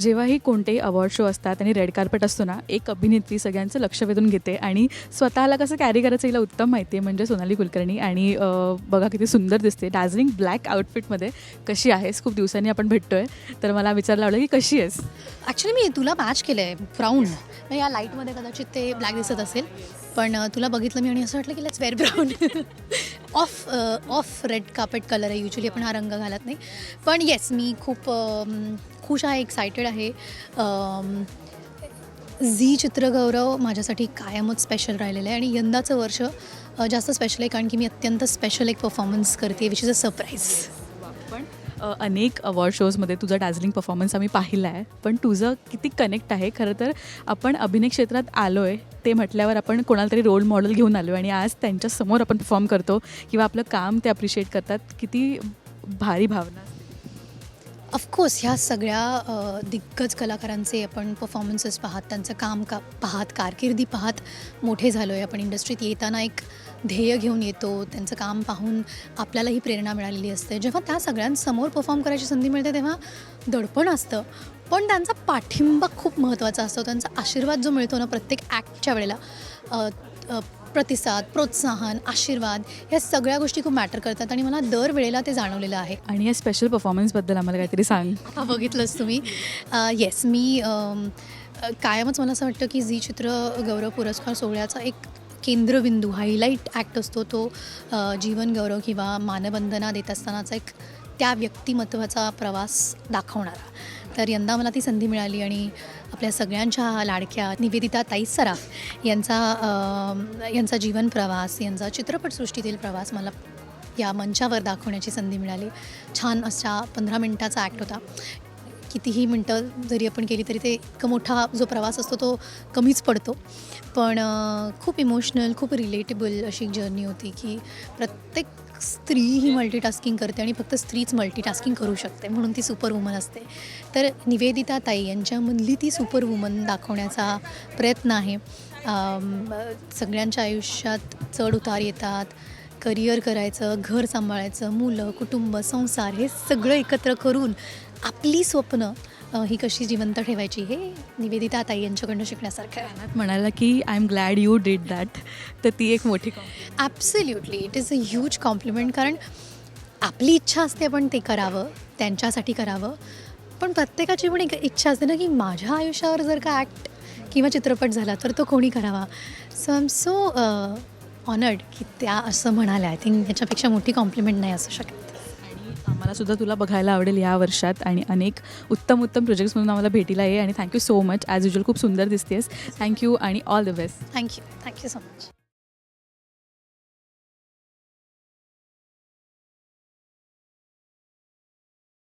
जेव्हाही कोणतेही award show असतात आणि रेड कार्पेट असतो ना एक अभिनेत्री सगळ्यांचं लक्ष वेधून घेते आणि स्वतःला कसं कॅरी करायचं हिला उत्तम माहिती आहे म्हणजे सोनाली कुलकर्णी. आणि बघा किती सुंदर दिसते. डार्झलिंग ब्लॅक आउटफिटमध्ये कशी आहेस? खूप दिवसांनी आपण भेटतोय. तर मला विचारलं आवडलं की कशी आहेस? ॲक्च्युली मी तुला मॅच केलं आहे ब्राऊन या लाईटमध्ये कदाचित ते ब्लॅक दिसत असेल. पण तुला बघितलं मी आणि असं वाटलं की let's wear brown off off red carpet colour आहे. युजली आपण हा रंग घालत नाही. पण येस मी खूप खुश आहे एक्सायटेड आहे. झी चित्रगौरव माझ्यासाठी कायमच स्पेशल राहिलेलं आहे आणि यंदाचं वर्ष जास्त स्पेशल आहे कारण की मी अत्यंत स्पेशल एक परफॉर्मन्स करते विच इज अ सरप्राईज पण अनेक अवॉर्ड शोजमध्ये तुझा डॅझलिंग परफॉर्मन्स आम्ही पाहिला आहे. पण तुझं किती कनेक्ट आहे? खरं तर आपण अभिनय क्षेत्रात आलो आहे ते म्हटल्यावर आपण कोणाला तरी रोल मॉडेल घेऊन आलो आणि आज त्यांच्यासमोर आपण परफॉर्म करतो किंवा आपलं काम ते अप्रिशिएट करतात. किती भारी भावना. ऑफकोर्स ह्या सगळ्या दिग्गज कलाकारांचे आपण परफॉर्मन्सेस पाहत त्यांचं काम का पाहत कारकिर्दी पाहत मोठे झालो आहे आपण इंडस्ट्रीत येताना एक ध्येय घेऊन येतो त्यांचं काम पाहून आपल्यालाही प्रेरणा मिळालेली असते. जेव्हा त्या सगळ्यांसमोर परफॉर्म करायची संधी मिळते तेव्हा दडपण असतं. पण त्यांचा पाठिंबा खूप महत्त्वाचा असतो. त्यांचा आशीर्वाद जो मिळतो ना प्रत्येक ॲक्टच्या वेळेला प्रतिसाद प्रोत्साहन आशीर्वाद ह्या सगळ्या गोष्टी खूप मॅटर करतात आणि मला दर वेळेला ते जाणवलेलं आहे. आणि या स्पेशल परफॉर्मन्सबद्दल आम्हाला काहीतरी सांग. हा बघितलंच तुम्ही. येस मी कायमच मला असं वाटतं की झी चित्र गौरव पुरस्कार सोहळ्याचा एक केंद्रबिंदू हायलाईट ॲक्ट असतो तो जीवन गौरव किंवा मानवंदना देत असतानाचा एक त्या व्यक्तिमत्वाचा प्रवास दाखवणारा. तर यंदा मला ती संधी मिळाली आणि आपल्या सगळ्यांच्या लाडक्या निवेदिता ताई सराफ यांचा यांचा जीवन प्रवास यांचा चित्रपटसृष्टीतील प्रवास मला या मंचावर दाखवण्याची संधी मिळाली. छान अशा पंधरा मिनटाचा ॲक्ट होता. कितीही मिनटं जरी आपण केली तरी ते एक मोठा जो प्रवास असतो तो कमीच पडतो. पण खूप इमोशनल खूप रिलेटेबल अशी जर्नी होती की प्रत्येक स्त्री ही मल्टीटास्किंग करते आणि फक्त स्त्रीच मल्टीटास्किंग करू शकते म्हणून ती सुपर वुमन असते. तर निवेदिता ताई यांच्यामधली ती सुपर वुमन दाखवण्याचा प्रयत्न आहे. सगळ्यांच्या आयुष्यात चढ उतार येतात. करिअर करायचं घर सांभाळायचं मुलं कुटुंब संसार हे सगळं एकत्र करून आपली स्वप्न ही कशी जिवंत ठेवायची हे निवेदिता ताई यांच्याकडनं शिकण्यासारखं आहे. म्हणाला की I am glad you did that तर ती एक मोठी. Absolutely it is a huge compliment कारण आपली इच्छा असते आपण ते करावं त्यांच्यासाठी करावं. पण प्रत्येकाची पण एक इच्छा असते ना की माझ्या आयुष्यावर जर का ॲक्ट किंवा चित्रपट झाला तर तो कोणी करावा. So I am so honoured की त्या असं म्हणाल्या. आय थिंक याच्यापेक्षा मोठी कॉम्प्लिमेंट नाही असू शकत. आणि आम्हाला सुद्धा तुला बघायला आवडेल या वर्षात आणि अनेक उत्तम उत्तम प्रोजेक्ट्स म्हणून आम्हाला भेटीला ये. आणि thank you so much as usual खूप सुंदर दिसतेस. थँक्यू आणि all the best thank you thank you so much